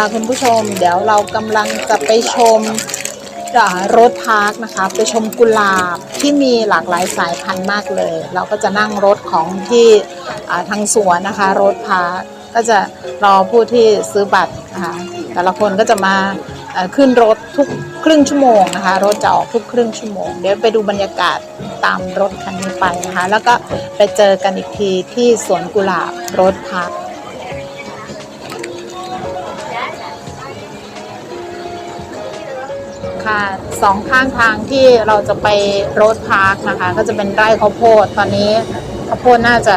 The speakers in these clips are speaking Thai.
ค่ะคุณผู้ชม เดี๋ยวเรากำลังจะไปชมรถพาร์คนะคะ ไปชมกุหลาบที่มีหลากหลายสายพันธุ์มากเลย เราก็จะนั่งรถของที่ทางสวนนะคะ รถพาร์คก็จะรอผู้ที่ซื้อบัตรนะคะแต่ละคนก็จะมาขึ้นรถทุกครึ่งชั่วโมงนะคะ รถจะออกทุกครึ่งชั่วโมง เดี๋ยวไปดูบรรยากาศตามรถคันนี้ไปนะคะ แล้วก็ไปเจอกันอีกทีที่สวนกุหลาบรถพาร์ค ค่ะสองข้างทางที่เราจะไปโรดพาร์คนะคะ ก็จะเป็นไร่ข้าวโพดตอนนี้ข้าวโพดน่าจะ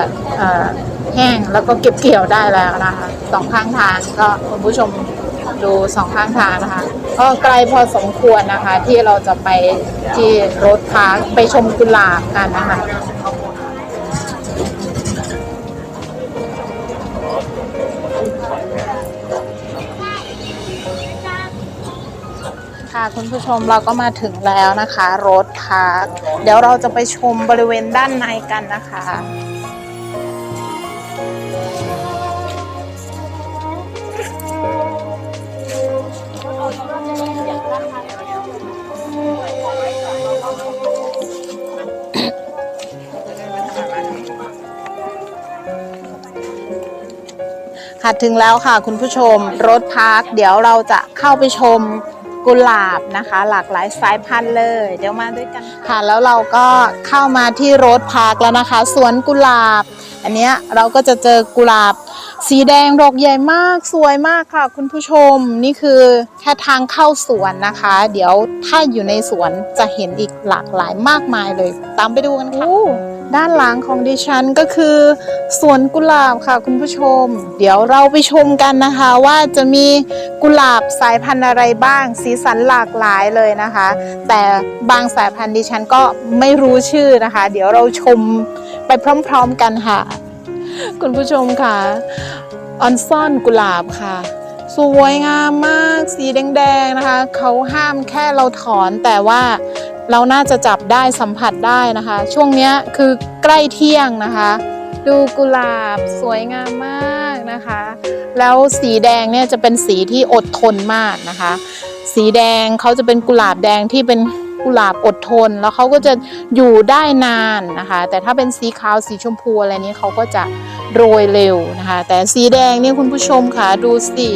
แห้งแล้วก็เก็บเกี่ยวได้แล้วนะคะสองข้างทางก็คุณผู้ชมดูสองข้างทางนะคะก็ไกลพอสมควรนะคะ ที่เราจะไปที่รถพาร์คไปชมกุหลาบกันนะคะ ค่ะคุณผู้ชมเราก็มาถึงแล้วนะคะรถพาร์คเดี๋ยวเราจะไปชมบริเวณด้านในกันนะคะค่ะถึงแล้วค่ะคุณผู้ชมรถพาร์คเดี๋ยวเราจะเข้าไปชม กุหลาบนะคะ หลากหลายสายพันธุ์เลย เดี๋ยวมาด้วยกันค่ะ แล้วเราก็เข้ามาที่รถพาร์คแล้วนะคะ สวนกุหลาบ อันเนี้ยเราก็จะเจอกุหลาบ สีแดงดอกใหญ่มากสวยมากค่ะ คุณผู้ชมนี่คือแค่ทางเข้าสวนนะคะ เดี๋ยวถ้าอยู่ในสวนจะเห็นอีกหลากหลายมากมายเลย ตามไปดูกันค่ะด้านหลังของดิฉันก็คือสวนกุหลาบค่ะ คุณผู้ชม เดี๋ยวเราไปชมกันนะคะ ว่าจะมีกุหลาบสายพันธุ์อะไรบ้าง สีสันหลากหลายเลยนะคะ แต่บางสายพันธุ์ดิฉันก็ไม่รู้ชื่อนะคะ เดี๋ยวเราชมไปพร้อม ๆกันค่ะ คุณผู้ชมค่ะ ออนซ่อนกุหลาบค่ะ สวยงามมากสีแดงๆนะคะเขาห้ามแค่เราถอนแต่ว่าเราน่าจะจับได้สัมผัสได้นะคะ ช่วงนี้คือใกล้เที่ยงนะคะ ดูกุหลาบสวยงามมากนะคะ แล้วสีแดงเนี่ยจะเป็นสีที่อดทนมากนะคะ สีแดงเขาจะเป็นกุหลาบแดงที่เป็น กุหลาบอดทน แล้วเขาก็จะอยู่ได้นานนะคะ แต่ถ้าเป็นสีขาวสีชมพูอะไรนี้เขาก็จะโรยเร็วนะคะ แต่สีแดงเนี่ยคุณผู้ชมค่ะดูสิ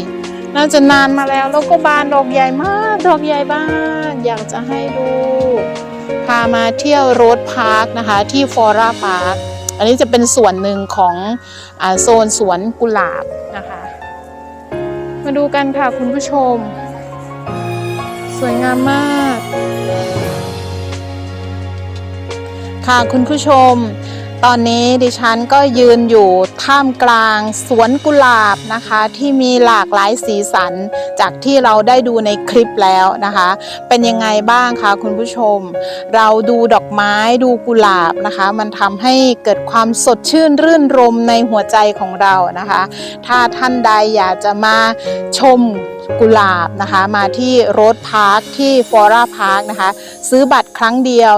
น่าจะนานมาแล้วแล้วก็บานดอกใหญ่มากดอกใหญ่มากอยากจะให้ดู พามาเที่ยวโรดพาร์คนะคะที่ฟอร่าพาร์คอันนี้จะเป็นส่วนหนึ่งของอโซนสวนกุหลาบนะคะ มาดูกันค่ะคุณผู้ชม สวยงามมาก ค่ะคุณผู้ชม ตอนนี้ดิฉันก็ยืนอยู่ท่ามกลางสวนกุหลาบนะคะ ที่มีหลากหลายสีสันจากที่เราได้ดูในคลิปแล้วนะคะ เป็นยังไงบ้างคะคุณผู้ชม เราดูดอกไม้ดูกุหลาบนะคะ มันทำให้เกิดความสดชื่นรื่นรมในหัวใจของเรานะคะ ถ้าท่านใดอยากจะมาชม กุหลาบนะคะ มาที่โรดพาร์คที่ฟอร่าพาร์คนะคะ ซื้อบัตรครั้งเดียว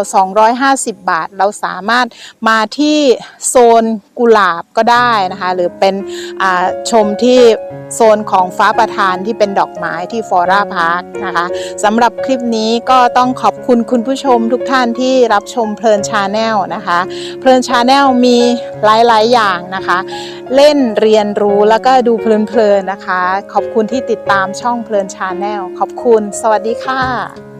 250 บาท เราสามารถมาที่โซนกุหลาบก็ได้นะคะ หรือเป็นชมที่โซนของฟ้าประทานที่เป็นดอกไม้ที่ฟอร่าพาร์คนะคะสำหรับคลิปนี้ก็ต้องขอบคุณคุณผู้ชมทุกท่านที่รับชมเพลินชาแนลนะคะ เพลินชาแนลมีหลาย ๆ อย่างนะคะ เล่นเรียนรู้แล้วก็ดูเพลินๆนะคะ ขอบคุณที่ติดตามช่องเพลินชาแนลขอบคุณ สวัสดีค่ะ